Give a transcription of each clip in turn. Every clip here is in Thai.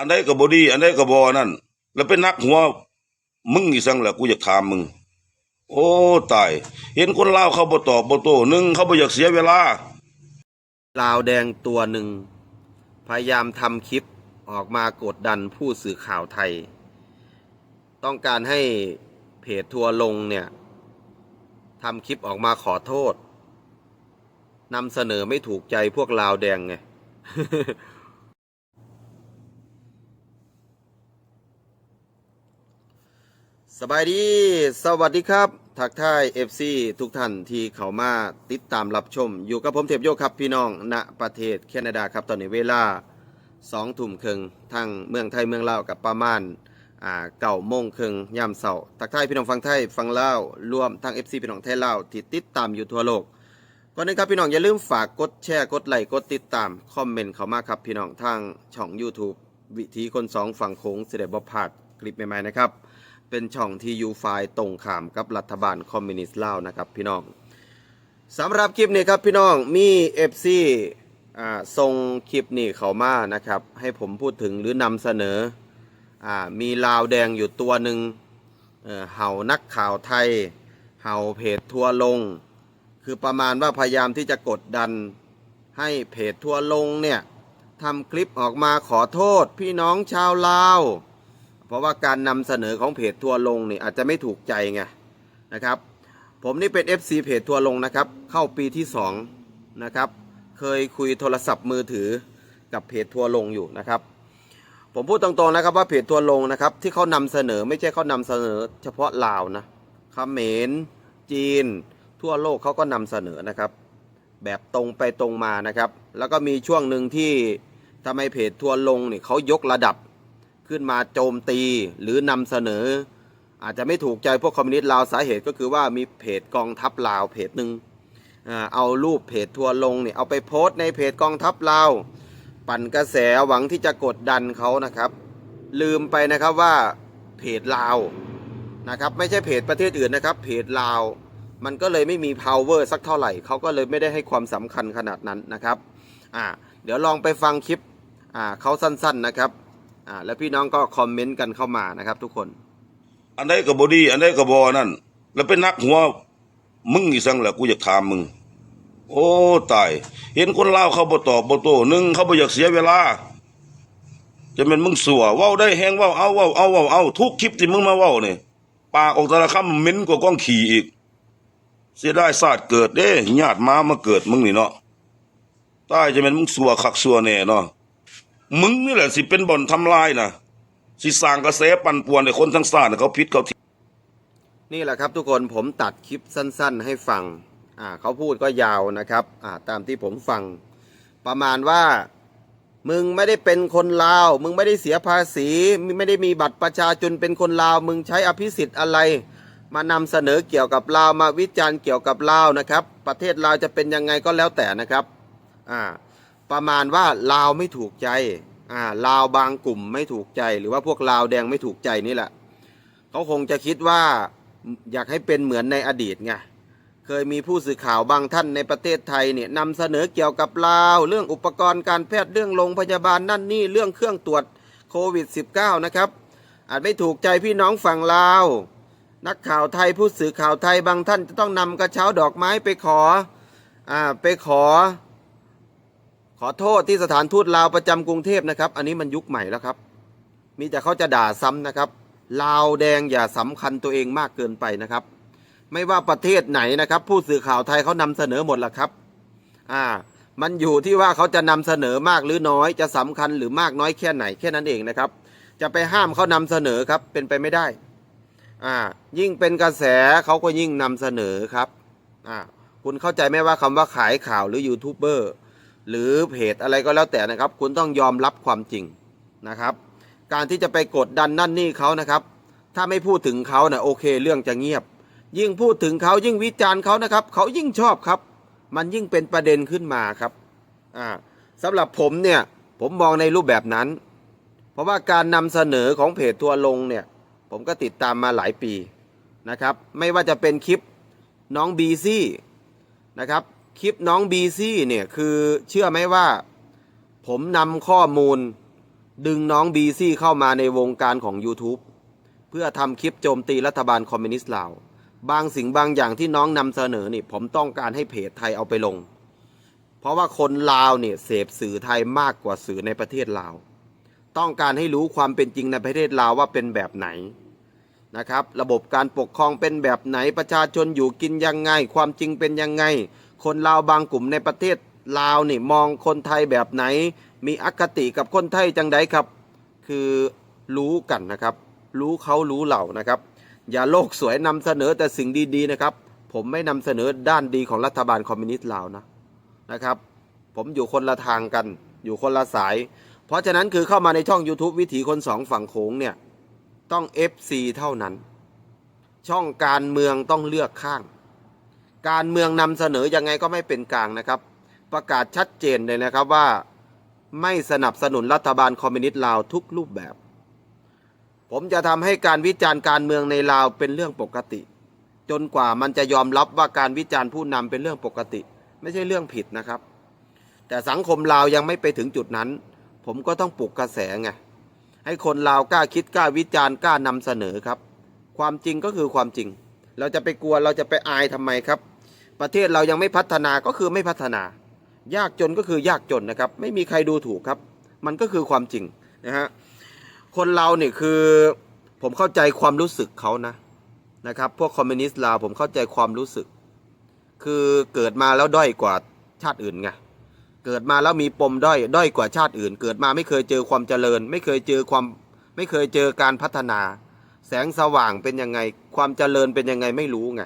อันใดก็บ่ดี อันใดก็บ่นั่น แล้วเป็นนักหัว มึงอีสังล่ะกูอยากถามมึง โอ้ตาย เห็นคนลาวเขาบ่ตอบบ่โต้หนึ่งเขาบ่อยากเสียเวลา ลาวแดงตัวหนึ่ง พยายามทำคลิปออกมากดดันผู้สื่อข่าวไทย ต้องการให้เพจทัวลงเนี่ยทำคลิปออกมาขอโทษนำเสนอไม่ถูกใจพวกลาวแดงไง สบายดี สวัสดีครับ ทักทาย FC ทุกท่านที่เข้ามาติดตามรับชม อยู่กับผมเทพโยครับพี่น้องณประเทศแคนาดาครับตอนนี้เวลา2ทุ่มครึ่งทั้งเมืองไทยเมืองลาวกับประมาณอ่าเก่าโมงครึ่งยามเสาร์ทักทายพี่น้องฟังไทยฟังลาวรวมทั้ง FC พี่น้องไทยลาวที่ติดตามอยู่ทั่วโลกก่อนอื่นครับพี่น้องอย่าลืมฝากกดแชร์กดไลค์กดติดตามคอมเมนต์เข้ามาครับพี่น้องทางช่อง YouTube วิธีคนสองฝั่งโค้งเสด็จบพลาดคลิปใหม่ๆนะครับ เป็นช่องที่ยูไฟล์ตรงข้ามกับรัฐบาลคอมมิวนิสต์ลาวนะครับพี่น้องสำหรับคลิปนี้ครับพี่น้องมี FC อ่าส่งคลิปนี้เข้ามานะครับให้ผมพูดถึงหรือนำเสนออ่ามีลาวแดงอยู่ตัวหนึ่งเอ่อเห่านักข่าวไทย เห่าเพจทัวร์ลง คือประมาณว่าพยายามที่จะกดดันให้เพจทัวร์ลงเนี่ยทำคลิปออกมาขอโทษพี่น้องชาวลาว เพราะว่าการนำเสนอของเพจทัวร์ลงนี่อาจจะไม่ถูกใจไงนะครับ ผมนี่เป็น FC เพจทัวร์ลงนะครับ เข้าปีที่2นะครับ เคยคุยโทรศัพท์มือถือกับเพจทัวร์ลงอยู่นะครับ ผมพูดตรงๆนะครับว่าเพจทัวร์ลงนะครับ ที่เขานำเสนอไม่ใช่เขานำเสนอ เฉพาะลาวนะเขมรจีน ทั่วโลกเขาก็นำเสนอนะครับ แบบตรงไปตรงมานะครับ แล้วก็มีช่วงหนึ่งที่ทำไมเพจทัวร์ลงนี่เขายกระดับ ขึ้นมาโจมตีหรือนำเสนอ อาจจะไม่ถูกใจพวกคอมมิวนิสต์ลาวสาเหตุก็คือว่ามีเพจกองทัพลาวเพจหนึ่งเอารูปเพจทัวร์ลงเนี่ยเอาไปโพสต์ในเพจกองทัพลาวปั่นกระแสหวังที่จะกดดันเขานะครับ ลืมไปนะครับว่าเพจลาวนะครับไม่ใช่เพจประเทศอื่นนะครับ เพจลาวมันก็เลยไม่มี power สักเท่าไหร่เขาก็เลยไม่ได้ให้ความสำคัญขนาดนั้นนะครับอ่าเดี๋ยวลองไปฟังคลิปอ่าเขาสั้นๆนะครับ อ่าแล้วพี่น้องก็คอมเมนต์กันเข้ามานะครับ ทุกคน อันใดก็บ่ดีอันใดก็บ่นั่น แล้วเป็นนักหัวมึงอีสังล่ะกูอยากถามมึง โอ้ตาย เห็นคนเล่าวเขาบ่ตอบบ่โต้หนึ่งเขาบ่อยากเสียเวลา จะเป็นมึงสัวเว้าได้แฮงเว้าเอาเว้าเอาเว้าเอาทุกคลิปที่มึงมาเว้าเนี่ยปากออกแต่ละคำเหม็นกว่าก้องขี่อีก เสียดายศาสตร์เกิดเด้ญาติมามาเกิดมึงนี่เนาะตายจะเป็นมึงสัวคักสัวแน่เนาะ มึงนี่แหละสิเป็นบ่อนทำลายนะสิสร้างกระแสปั่นป่วนให้คนทั้งชาติเขาผิดเขาที่นี่แหละครับทุกคนผมตัดคลิปสั้นๆ ให้ฟังอ่าเขาพูดก็ยาวนะครับอ่าตามที่ผมฟัง ประมาณว่า มึงไม่ได้เป็นคนลาว มึงไม่ได้เสียภาษีมึงไม่ได้มีบัตรประชาชนเป็นคนลาว มึงใช้อภิสิทธิ์อะไร มานำเสนอเกี่ยวกับลาวมาวิจารณ์เกี่ยวกับลาวนะครับ ประเทศลาวจะเป็นยังไงก็แล้วแต่นะครับอ่า ประมาณว่าลาวไม่ถูกใจอ่าลาวบางกลุ่มไม่ถูกใจ หรือว่าพวกลาวแดงไม่ถูกใจนี่แหละเขาคงจะคิดว่าอยากให้เป็นเหมือนในอดีตไงเคยมีผู้สื่อข่าวบางท่านในประเทศไทยเนี่ยนำเสนอเกี่ยวกับลาว เรื่องอุปกรณ์การแพทย์เรื่องโรงพยาบาลนั่นนี่เรื่องเครื่องตรวจโควิด -19 นะครับ อาจไม่ถูกใจพี่น้องฝั่งลาว นักข่าวไทยผู้สื่อข่าวไทยบางท่านจะต้องนำกระเช้าดอกไม้ไปขออ่าไปขอ ขอโทษที่สถานทูตลาวประจำกรุงเทพนะครับ อันนี้มันยุคใหม่แล้วครับ มีแต่เขาจะด่าซ้ำนะครับ ลาวแดงอย่าสำคัญตัวเองมากเกินไปนะครับ ไม่ว่าประเทศไหนนะครับ ผู้สื่อข่าวไทยเขานำเสนอหมดละครับ อ่า มันอยู่ที่ว่าเขาจะนำเสนอมากหรือน้อย จะสำคัญหรือมากน้อยแค่ไหนแค่นั้นเองนะครับ จะไปห้ามเขานำเสนอครับ เป็นไปไม่ได้ อ่า ยิ่งเป็นกระแสเขาก็ยิ่งนำเสนอครับ อ่า คุณเข้าใจไหมว่าคำว่าขายข่าวหรือยูทูบเบอร์ หรือเพจอะไรก็แล้วแต่นะครับ คุณต้องยอมรับความจริงนะครับ การที่จะไปกดดันนั่นนี่เขานะครับ ถ้าไม่พูดถึงเขานะโอเค เรื่องจะเงียบ ยิ่งพูดถึงเขายิ่งวิจารณ์เขานะครับ เขายิ่งชอบครับ มันยิ่งเป็นประเด็นขึ้นมาครับอ่าสำหรับผมเนี่ยผมมองในรูปแบบนั้น เพราะว่าการนำเสนอของเพจทัวร์ลงเนี่ย ผมก็ติดตามมาหลายปีนะครับ ไม่ว่าจะเป็นคลิปน้องบีซี่นะครับ คลิปน้องบีซี่เนี่ยคือเชื่อไหมว่า ผมนำข้อมูล ดึงน้องบีซี่เข้ามาในวงการของ YouTube เพื่อทำคลิปโจมตีรัฐบาลคอมมิวนิสต์ลาวบางสิ่งบางอย่างที่น้องนำเสนอนี่ผมต้องการให้เพจไทยเอาไปลง เพราะว่าคนลาวเนี่ยเสพสื่อไทยมากกว่าสื่อในประเทศลาว ต้องการให้รู้ความเป็นจริงในประเทศลาวว่าเป็นแบบไหน นะครับ ระบบการปกครองเป็นแบบไหนประชาชนอยู่กินยังไง ความจริงเป็นยังไง คนลาวบางกลุ่มในประเทศลาวนี่มองคนไทยแบบไหน มีอคติกับคนไทยจังไดครับ คือรู้กันนะครับ รู้เขารู้เหล่านะครับ อย่าโลกสวยนำเสนอแต่สิ่งดีๆนะครับ ผมไม่นำเสนอด้านดีของรัฐบาลคอมมิวนิสต์ลาวนะนะครับ ผมอยู่คนละทางกัน อยู่คนละสาย เพราะฉะนั้นคือเข้ามาในช่อง YouTube วิถีคนสองฝั่งโขงเนี่ย ต้อง FC เท่านั้น ช่องการเมืองต้องเลือกข้าง การเมืองนำเสนอยังไงก็ไม่เป็นกลางนะครับ ประกาศชัดเจนเลยนะครับว่าไม่สนับสนุนรัฐบาลคอมมิวนิสต์ลาวทุกรูปแบบ ผมจะทำให้การวิจารณ์การเมืองในลาวเป็นเรื่องปกติ จนกว่ามันจะยอมรับว่าการวิจารณ์ผู้นำเป็นเรื่องปกติ ไม่ใช่เรื่องผิดนะครับ แต่สังคมลาวยังไม่ไปถึงจุดนั้น ผมก็ต้องปลุกกระแสไง ให้คนลาวกล้าคิดกล้าวิจารณ์กล้านำเสนอครับ ความจริงก็คือความจริง เราจะไปกลัวเราจะไปอายทำไมครับ ประเทศเรายังไม่พัฒนาก็คือไม่พัฒนา ยากจนก็คือยากจนนะครับ ไม่มีใครดูถูกครับ มันก็คือความจริงนะฮะคนเราเนี่ยคือผมเข้าใจความรู้สึกเขานะนะครับ พวกคอมมิวนิสต์ลาวผมเข้าใจความรู้สึก คือเกิดมาแล้วด้อยกว่าชาติอื่นไง เกิดมาแล้วมีปมด้อยด้อยกว่าชาติอื่น เกิดมาไม่เคยเจอความเจริญ ไม่เคยเจอความไม่เคยเจอการพัฒนา แสงสว่างเป็นยังไง ความเจริญเป็นยังไงไม่รู้ไง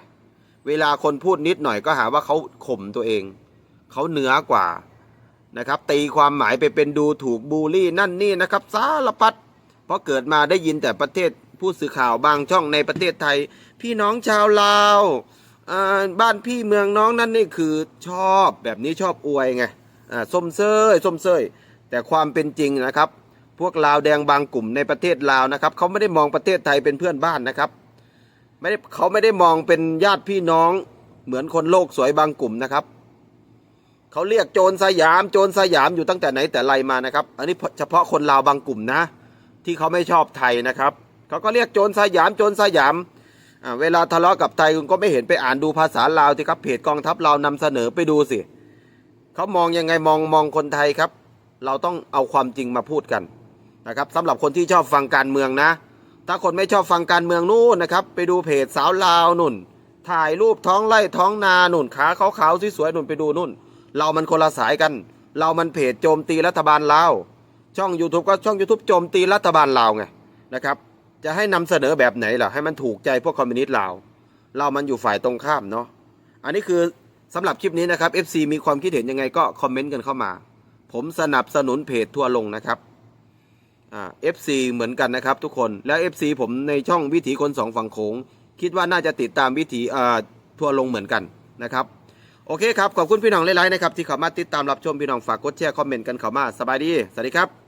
เวลาคนพูดนิดหน่อยก็หาว่าเขาข่มตัวเอง เขาเหนือกว่านะครับ ตีความหมายไปเป็นดูถูกบูลลี่นั่นนี่นะครับสารพัดเพราะเกิดมาได้ยินแต่ประเทศผู้สื่อข่าวบางช่องในประเทศไทย พี่น้องชาวลาวบ้านพี่เมืองน้องนั่นนี่คือชอบแบบนี้ชอบอวยไง ส้มเซยส้มเซยแต่ความเป็นจริงนะครับ พวกลาวแดงบางกลุ่มในประเทศลาวนะครับเขาไม่ได้มองประเทศไทยเป็นเพื่อนบ้านนะครับไม่ได้เขาไม่ได้มองเป็นญาติพี่น้องเหมือนคนโลกสวยบางกลุ่มนะครับเขาเรียกโจรสยามโจรสยามอยู่ตั้งแต่ไหนแต่ไรมานะครับ อันนี้เฉพาะคนลาวบางกลุ่มนะ ที่เขาไม่ชอบไทยนะครับเขาก็เรียกโจรสยามโจรสยามเวลาทะเลาะกับไทยคุณก็ไม่เห็นไปอ่านดูภาษาลาวที่ครับเพจกองทัพลาวนำเสนอไปดูสิ เขามองยังไงมองมองคนไทยครับ เราต้องเอาความจริงมาพูดกันนะครับสำหรับคนที่ชอบฟังการเมืองนะ ถ้าคนไม่ชอบฟังการเมืองนู่นนะครับ ไปดูเพจสาวลาวนุ่น ถ่ายรูปท้องไร่ท้องนานุ่นขาขาวๆสวยๆนุ่นไปดูนุ่น เรามันคนละสายกัน เรามันเพจโจมตีรัฐบาลลาวช่อง YouTube ก็ช่อง YouTube โจมตีรัฐบาลลาวไงนะครับจะให้นำเสนอแบบไหนล่ะให้มันถูกใจพวกคอมมิวนิสต์ลาวเรามันอยู่ฝ่ายตรงข้ามเนาะอันนี้คือ สำหรับคลิปนี้นะครับ FC มีความคิดเห็นยังไงก็คอมเมนต์กันเข้ามา ผมสนับสนุนเพจทัวลงนะครับอ่า FC เหมือนกันนะครับทุกคนแล้ว FC ผมในช่องวิถีคนสองฝั่งโขงคิดว่าน่าจะติดตามวิถีอ่าทัวลงเหมือนกันนะครับโอเคครับ ขอบคุณพี่น้องหลายๆนะครับที่เข้ามาติดตามรับชมพี่น้องฝากกดแชร์คอมเมนต์กันเข้ามาสบายดี สวัสดีครับ